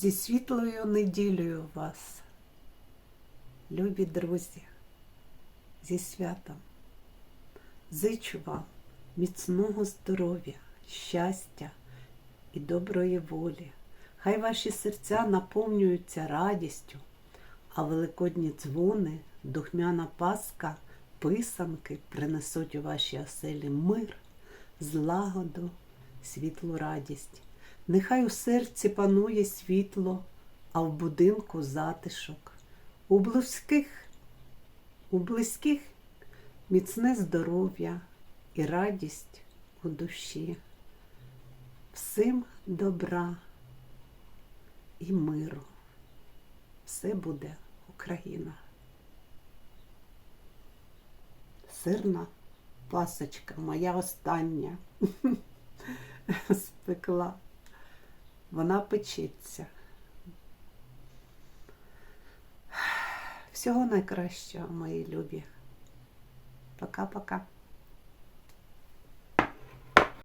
Зі світлою неділею вас, любі друзі, зі святом. Зичу вам міцного здоров'я, щастя і доброї волі. Хай ваші серця наповнюються радістю, а великодні дзвони, духмяна паска, писанки принесуть у ваші оселі мир, злагоду, світлу радість. Нехай у серці панує світло, а в будинку затишок. У близьких, у близьких міцне здоров'я і радість у душі. Всім добра і миру. Все буде Україна. Сирна пасочка, моя остання спекла. Вона печеться. Всього найкращого, мої любі. Пока-пока.